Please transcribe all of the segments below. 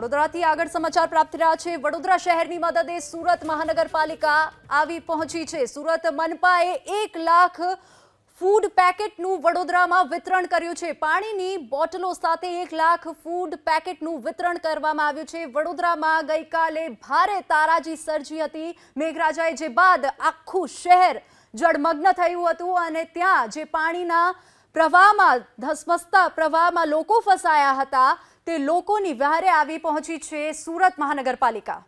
વડોદરાથી આગળ સમાચાર પ્રાપ્ત રહ્યા છે. વડોદરા શહેરની મદદે સુરત મહાનગરપાલિકા આવી પહોંચી છે. સુરત મનપાએ એક લાખ ફૂડ પેકેટનું વડોદરામાં વિતરણ કર્યું છે. પાણીની બોટલો સાથે એક લાખ ફૂડ પેકેટનું વિતરણ કરવામાં આવ્યું છે. વડોદરામાં ગઈકાલે ભારે તારાજી સર્જી હતી મેઘરાજાએ, જે બાદ આખું શહેર જળમગ્ન થયું હતું અને ત્યાં જે પાણીના પ્રવાહમાં, ધસમસતા પ્રવાહમાં લોકો ફસાયા હતા તે લોકોની વહારે આવી પહોંચી છે સુરત મહાનગરપાલિકા.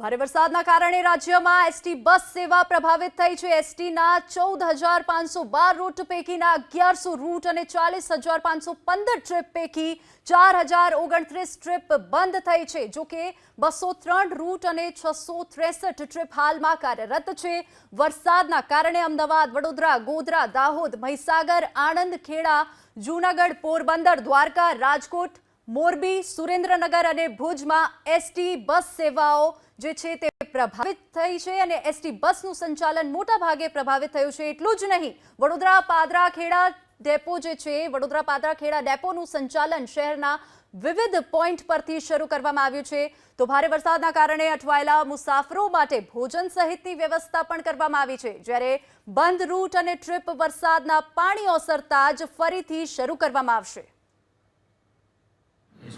ભારે વરસાદના કારણે રાજ્યમાં એસટી બસ સેવા પ્રભાવિત થઈ છે. એસટીના ચૌદ હજાર પાંચસો બાર રૂટ પૈકીના અગિયારસો રૂટ અને ચાલીસ હજાર પાંચસો પંદર ટ્રીપ પૈકી ચાર હજાર ઓગણત્રીસ ટ્રીપ બંધ થઈ છે. જો કે બસો ત્રણ રૂટ અને છસો ત્રેસઠ ટ્રીપ હાલમાં કાર્યરત છે. વરસાદના કારણે અમદાવાદ, વડોદરા, ગોધરા, દાહોદ, મહીસાગર, આણંદ, ખેડા, જૂનાગઢ, પોરબંદર, દ્વારકા, રાજકોટ મોરબી, સુરેન્દ્રનગર અને ભુજમાં એસટી બસ સેવાઓ જે છે તે પ્રભાવિત થઈ છે અને એસટી બસનું સંચાલન મોટા ભાગે પ્રભાવિત થયું છે. એટલું જ નહીં, વડોદરા પાદરા ખેડા ડેપો જે છે, વડોદરા પાદરા ખેડા ડેપોનું સંચાલન શહેરના વિવિધ પોઈન્ટ પરથી શરૂ કરવામાં આવ્યું છે. તો ભારે વરસાદના કારણે અટવાયેલા મુસાફરો માટે ભોજન સહિતની વ્યવસ્થા પણ કરવામાં આવી છે. જ્યારે બંધ રૂટ અને ટ્રીપ વરસાદના પાણી ઓસરતા જ ફરીથી શરૂ કરવામાં આવશે.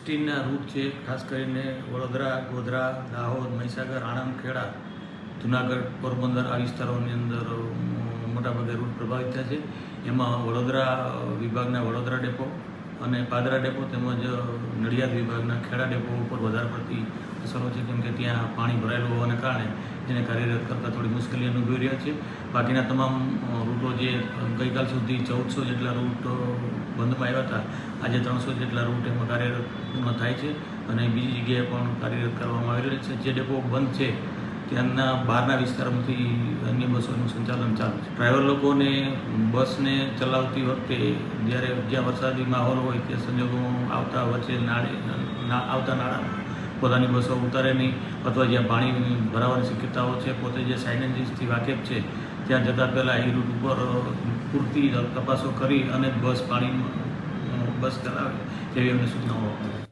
એસટીના રૂટ છે, ખાસ કરીને વડોદરા, ગોધરા, દાહોદ, મહીસાગર, આણંદ, ખેડા, જુનાગઢ, પોરબંદર આ વિસ્તારોની અંદર મોટાભાગે રૂટ પ્રભાવિત થયા છે. એમાં વડોદરા વિભાગના વડોદરા ડેપો અને પાદરા ડેપો તેમજ નડિયાદ વિભાગના ખેડા ડેપો ઉપર વધારે પડતી અસરો છે, કેમ કે ત્યાં પાણી ભરાયેલું હોવાને કારણે જેને કાર્યરત કરતાં થોડી મુશ્કેલી અનુભવી રહ્યા છે. બાકીના તમામ રૂટો જે ગઈકાલ સુધી ચૌદસો જેટલા રૂટ બંધમાં આવ્યા હતા, આજે ત્રણસો જેટલા રૂટ એમાં કાર્યરત પૂર્ણ થાય છે અને બીજી જગ્યાએ પણ કાર્યરત કરવામાં આવી રહ્યું છે. જે ડેપો બંધ છે ત્યાંના બહારના વિસ્તારોમાંથી અન્ય બસોનું સંચાલન ચાલુ છે ડ્રાઈવર લોકોને બસને ચલાવતી વખતે જ્યારે જ્યાં વરસાદી માહોલ હોય તે સંજોગોમાં આવતા વચ્ચે નાળે આવતા નાળા પોતાની બસો ઉતારે નહીં અથવા જ્યાં પાણી ભરાવાની શક્યતાઓ છે, પોતે જે સાઇનેજીસથી વાકેફ છે, ત્યાં જતાં પહેલાં એ રૂટ ઉપર પૂરતી તપાસો કરી અને બસ પાણી બસ ચલાવે તેવી અમને સૂચનાઓ.